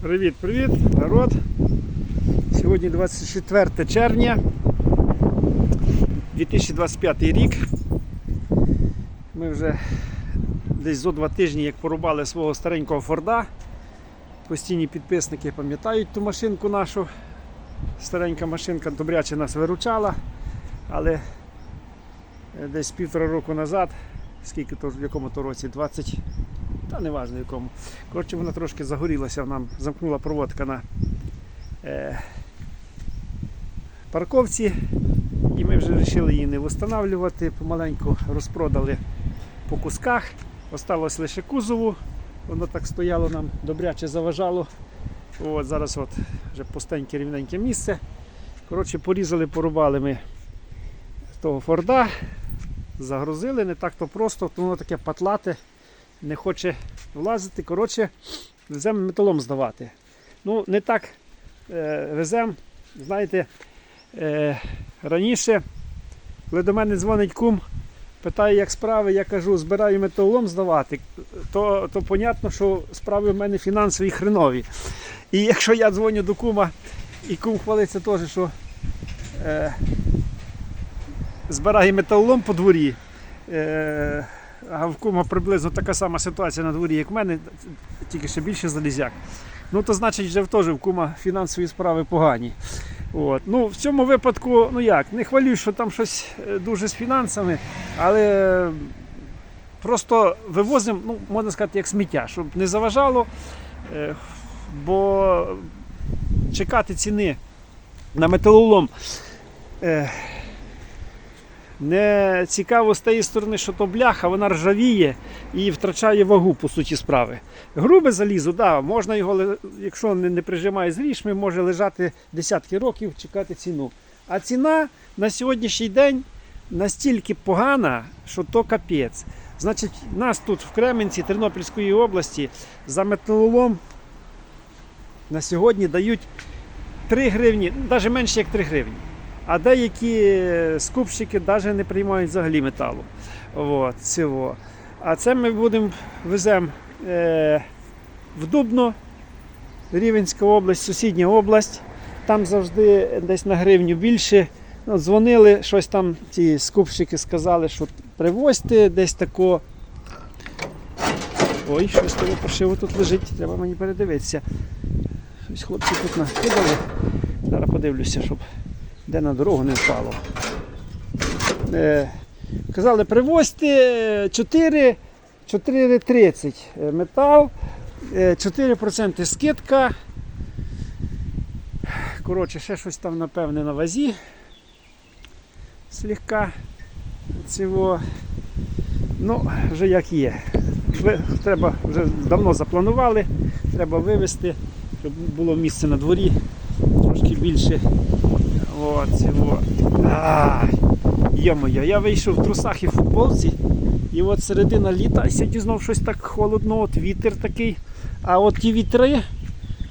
Привіт-привіт, народ. Сьогодні 24 червня 2025 рік. Ми вже десь зо два тижні як порубали свого старенького Форда. Постійні підписники пам'ятають ту машинку нашу. Старенька машинка добряче нас виручала, але е, десь півтора року назад, скільки то в якому то році, 20, та не важливо якому. Коротше, вона трошки загорілася, нам замкнула проводка на е, парковці. І ми вже вирішили її не встановлювати, помаленьку розпродали по кусках. Осталось лише кузову. Воно так стояло нам добряче заважало. От, зараз от вже пустеньке рівненьке місце. Коротше, порізали, порубали ми того Форда, загрузили, не так то просто, воно таке патлате, не хоче влазити. Коротше, веземо металом здавати. Ну, не так е, веземо. Знаєте, е, раніше, коли до мене дзвонить кум, питає, як справи, я кажу, збираю металолом здавати, то, то понятно, що справи в мене фінансові хренові. І якщо я дзвоню до кума, і кум хвалиться теж, що е, збирає металолом по дворі. Е, а в кума приблизно така сама ситуація на дворі, як в мене, тільки ще більше залізяк. Ну, то значить, вже теж в кума фінансові справи погані. От. Ну, в цьому випадку, ну як, не хвалюсь, що там щось е, дуже з фінансами, але просто вивозимо, ну, можна сказати, як сміття, щоб не заважало, е, бо чекати ціни на металолом. Не цікаво з тієї сторони, що то бляха, вона ржавіє і втрачає вагу по суті справи. Грубе залізо, да, можна його, якщо не, прижимає з річми, може лежати десятки років, чекати ціну. А ціна на сьогоднішній день настільки погана, що то капець. Значить, нас тут в Кременці Тернопільської області за металолом на сьогодні дають 3 гривні, навіть менше як 3 гривні. А деякі скупщики навіть не приймають взагалі металу. От, цього. А це ми будемо веземо е, в Дубно, Рівенська область, сусідня область. Там завжди десь на гривню більше. Ну, дзвонили, щось там ті скупщики сказали, що привозьте десь тако. Ой, щось того пошиво тут лежить, треба мені передивитися. Щось хлопці тут накидали. Зараз подивлюся, щоб де на дорогу не впало. Е, казали, привозьте 4, 4,30 е, метал, е, 4% скидка. Коротше, ще щось там, напевне, на вазі. Слегка цього. Ну, вже як є. Треба вже давно запланували, треба вивезти, щоб було місце на дворі трошки більше. От, цього. Йо-моє, я вийшов в трусах і футболці, і от середина літа, і сьогодні знов щось так холодно, от вітер такий. А от ті вітри,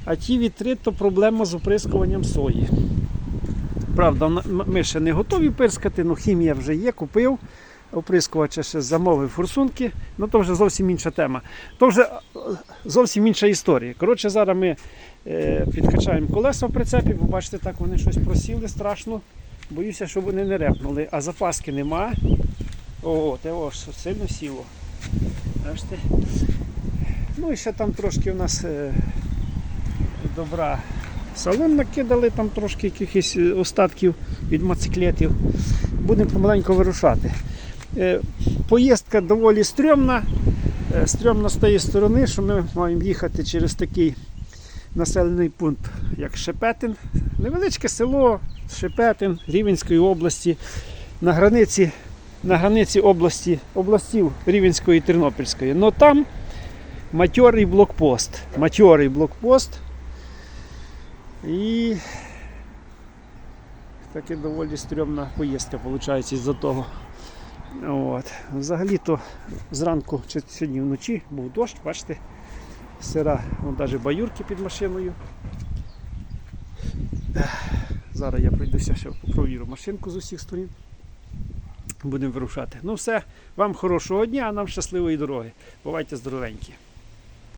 а ті вітри то проблема з оприскуванням сої. Правда, ми ще не готові пирскати, але хімія вже є, купив. Оприскувача ще замовив форсунки, ну то вже зовсім інша тема. То вже е, зовсім інша історія. Коротше, зараз ми е, підкачаємо колеса в прицепі, бо бачите, так вони щось просіли страшно. Боюся, щоб вони не репнули, а запаски нема. О, те о, що сильно сіло. Бачите? Ну і ще там трошки у нас е, добра. Салон накидали, там трошки якихось е, остатків від моциклетів. Будемо помаленьку вирушати. Е, Поїздка доволі стрьомна. Е, Стрьомна з тієї сторони, що ми маємо їхати через такий населений пункт, як Шепетин. Невеличке село Шепетин Рівенської області на границі, на границі області, областів Рівенської і Тернопільської. Но там матьорий блокпост. Матьорий блокпост. І таки доволі стрьомна поїздка виходить із-за того. От. Взагалі-то зранку чи сьогодні вночі був дощ, бачите, сира, вон навіть баюрки під машиною. Зараз я пройдуся ще провірю машинку з усіх сторін. Будемо вирушати. Ну все, вам хорошого дня, а нам щасливої дороги. Бувайте здоровенькі.